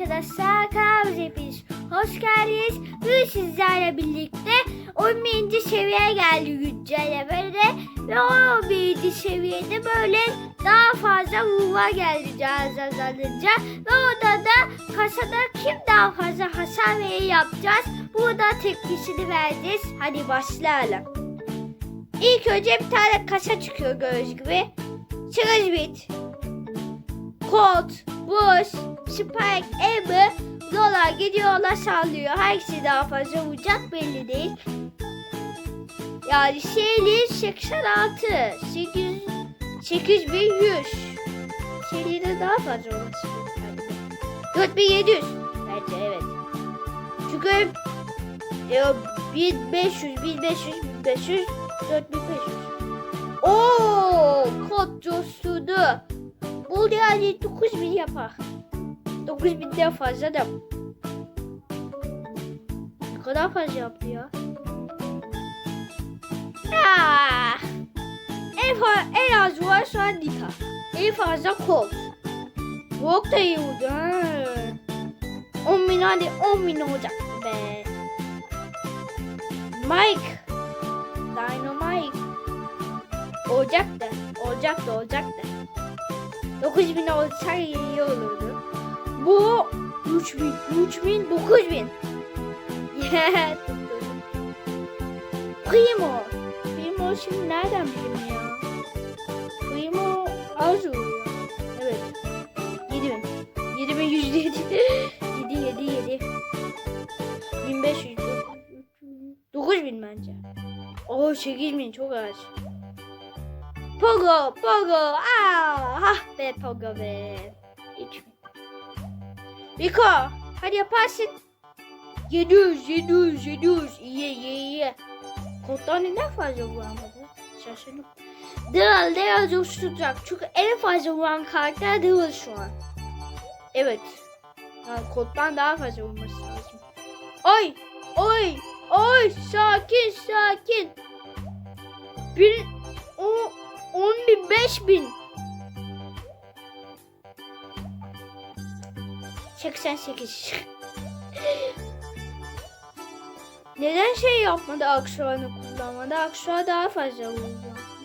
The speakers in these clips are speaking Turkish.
arkadaşlar kanalımıza hepiniz hoş geldiniz. Bugün sizlerle birlikte 11. seviyeye geldi güncellemede ve o 11. seviyede böyle daha fazla ruva geleceğiz azalınca ve orada da kasada kim daha fazla hasar verir yapacağız. Burada tepkisini vereceğiz. Hadi başlayalım. İlk önce bir tane kasa çıkıyor gördüğünüz gibi. Çıkış Colt, Bush, Spike, Amber yola gidiyorlar sallıyor. Hangisi daha fazla vuracak belli değil. Yani Shelly 86, 8, 8100. Shelly'de daha fazla olması gerekiyor. 4700 bence evet. Çünkü e, 1500, 1500, 1500, 4500. Oo, kod coşturdu. Bu yani 9000 yapar. 9000'den fazla da. Ne kadar fazla yaptı ya? Ah! En, en az var şu an Nita. En fazla Colt. Rock da iyi oldu ha. 10 bin hadi 10 bin olacak be. Mike. Dino Mike. Olacak da. Olacak da olacak da. 9000 olsa iyi olurdu. Bu 3000, 3000, 9000. Yeah, Primo. Primo şimdi nereden bileyim ya? Primo az oluyor. Evet. 7000. 7107. 7 7 7. 1500. 9000 bence. Oo 8000 çok az. Pogo, Pogo. Aa, ah be Pogo be. 3000. Miko hadi yaparsın. 700 700 700 iyi iyi iyi. Koddan neden fazla vuramadı? Şaşırdım. Daryl Daryl coşturacak. Çünkü en fazla vuran karakter Daryl şu an. Evet. Yani koddan daha fazla vurması lazım. Oy! Oy! Oy! Sakin sakin. Bir... O, on, on bin beş bin. 88. Neden şey yapmadı aksuanı kullanmadı? Aksuan daha fazla vurdu.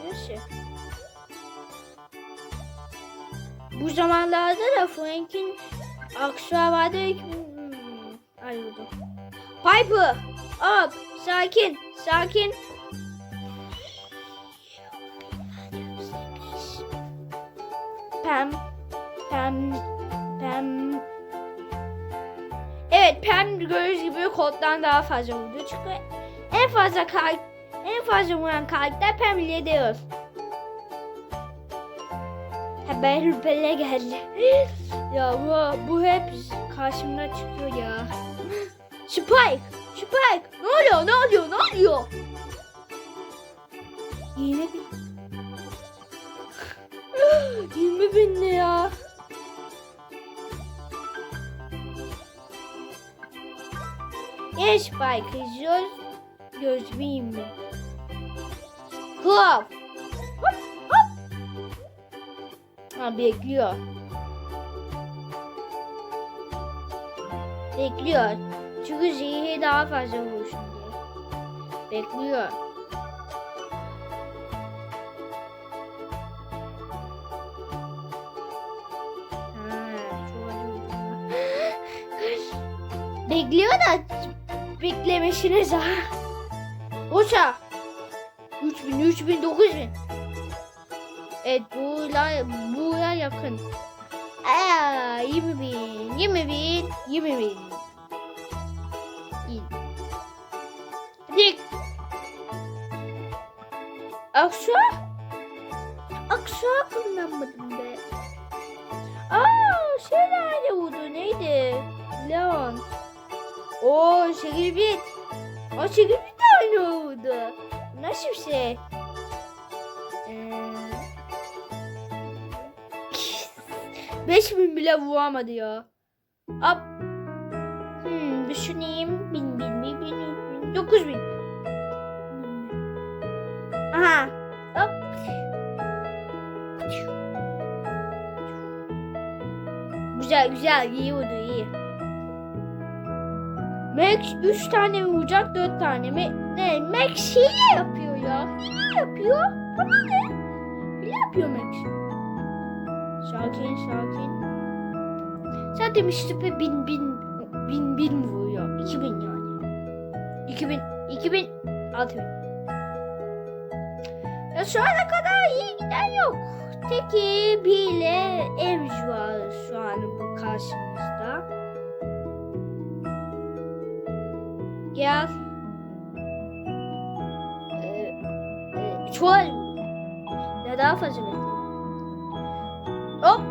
Neyse. Bu zamanlarda da Frank'in aksuanı vardı. Hmm, ayrıldı. Piper! Up! Sakin! Sakin! Pem, Pem, Pem. Evet Pem gördüğünüz gibi koddan daha fazla vurdu. Çünkü en fazla kar en fazla vuran karakter Pem ile Deus. Ha ben Rüpel'e geldi. ya bu, bu hep karşımda çıkıyor ya. Spike! Spike! Ne oluyor? Ne oluyor? Ne oluyor? Yine bir 20 bin ne ya? Yes Spike izliyoruz. Gözlüyüm mi? Hop. Ha bekliyor. Bekliyor. Çünkü zehri daha fazla vursun diye. Bekliyor. Ha. Bekliyor da beklemesine zarar. Boşa. 3000, 3000, 9000. Evet buğla, buğla yakın. Aa, 20 bin, 20 bin, 20 bin. İyi. Hadi. Aksu? Aksu kullanmadım be. Aa, şey nerede vurdu? Neydi? Leon. Oo, şekil bit. O şekil bir tane vurdu. Nasıl bir şey? Ee... 5000 bile vuramadı ya. Hop. Hmm, düşüneyim. Bin, bin, bin, bin, bin, bin. 9000. Aha. Hop. Güzel güzel iyi vurdu iyi. Max 3 tane vuracak 4 tane mi? Ne? Max hile yapıyor ya. Hile yapıyor. Bana ne? Hile yapıyor Max. Sakin sakin. Zaten Mustafa bin bin bin bin vuruyor. 2000 yani. 2000 2000 6000. Ya şu ana kadar iyi giden yok. Teki bir ile Emz var şu an bu karşımızda. Gel. Ee, e, çuval. Ne daha fazla. Hop.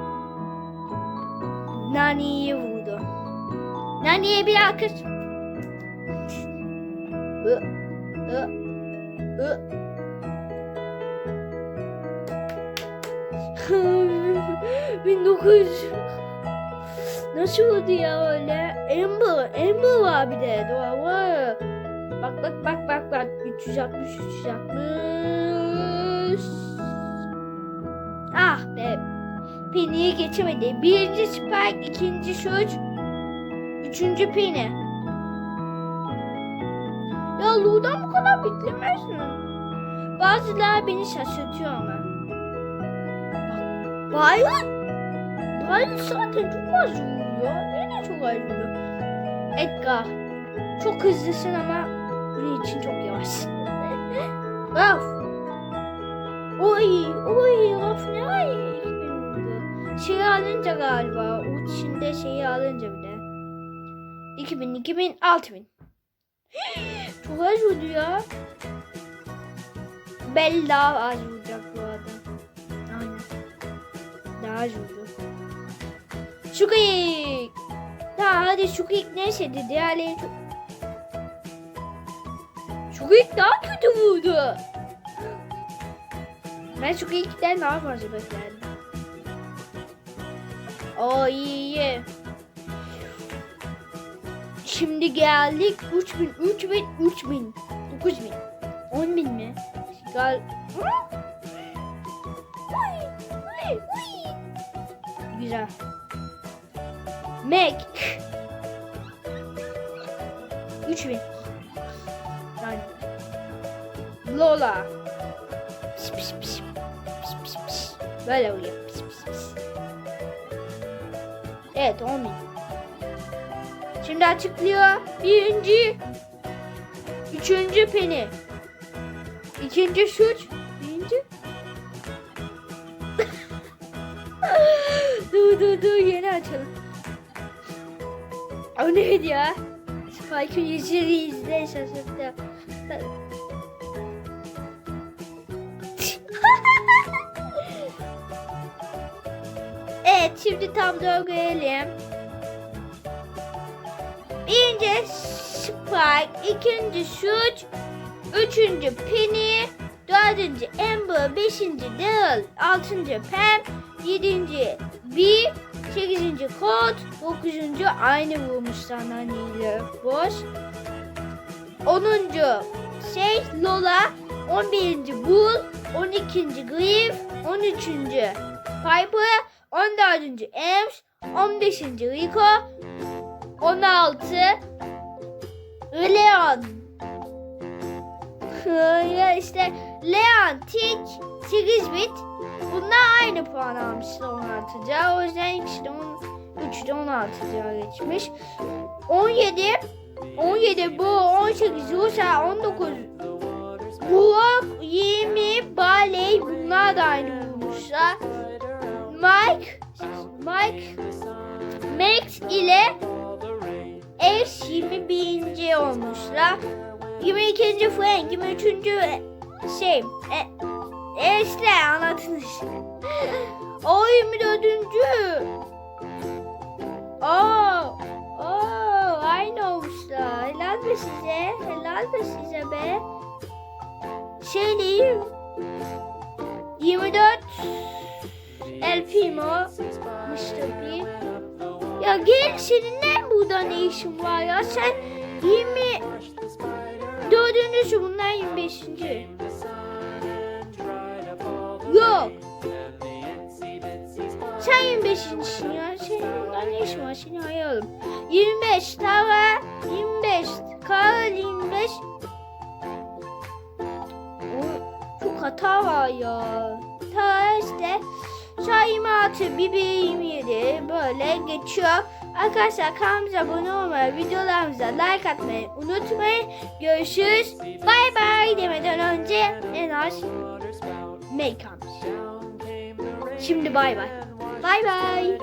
Nani'yi vurdu. Nani'ye bir alkış. Hı, hı, hı. 1900 Nasıl oldu ya öyle? Amber, Amber var bir de doğru. Bak bak bak bak bak 360 360 Ah be Penny'yi geçemedi. Birinci spike, ikinci şut, üçüncü penny. Ya Lu'dan bu kadar beklemez mi? Bazıları beni şaşırtıyor ama. Bayern Bayern zaten çok az vuruyor. Yine çok vuruyor. Edgar. Çok hızlısın ama bunun için çok yavaş. Raf. Oy, oy, Raf ne ay. Şeyi alınca galiba. O içinde şeyi alınca bile. 2000, 2000, 6000. Çok az vurdu ya. Az vuracak bu arada. Aynen. Daha az vurdu. Şukik. Ya hadi Şukik neyse de diğerleri çok... Şukik daha kötü vurdu. Ben Şukik'ten daha fazla beklerdim. O iyi iyi. Şimdi geldik 3000, 3000, 3000, 9000, 10000 mi? Gal... Güzel. Mac. 3000. Yani. Lola. Pis pis pis. Pis pis pis. Böyle uyuyor. Pis pis pis. Evet 10 bin. Şimdi açıklıyor. Birinci. Üçüncü peni. İkinci şut. Birinci. dur dur dur yeni açalım. O neydi ya? Spike'ın yüzünü izle şaşırttı. evet şimdi tam da görelim. Birinci Spike, ikinci Şut, üçüncü Penny, dördüncü Amber, beşinci Daryl, altıncı Pam, yedinci B, sekizinci Colt, dokuzuncu aynı vurmuş sandalyeyle boş. Onuncu. Şey Lola, on birinci Bull, on ikinci Griff, on üçüncü Piper, on dördüncü Ems, on beşinci Rico, 16 Leon. Ya işte Leon, Tik, 8 bit Bunlar aynı puan almışlar 16'ca. O yüzden ikisi de 3 de 16'ca geçmiş. 17 17 bu 18 Rusa 19 Burak 20 Baley bunlar da aynı vurmuşlar. Mike Mike Max ile Ace 21. olmuşlar. 22. Frank, 23. şey, e, Ace'le anlatın işte. O 24. be size, helal be size be. Şey değil, 24 El Primo, Mr. Ya gel senin ne burada ne işin var ya sen 20 dördüncüsü bunlar 25. Yok. Sen 25'sin ya. senin burada ne işin var? Seni arayalım. 25 Tara 25 Karl 25 O, Çok hata var ya. Tara işte 26 Bibi 27 böyle geçiyor. Arkadaşlar kanalımıza abone olmayı, videolarımıza like atmayı unutmayın. Görüşürüz. Bay bay demeden önce en az make Şimdi bay bay. Bay bay.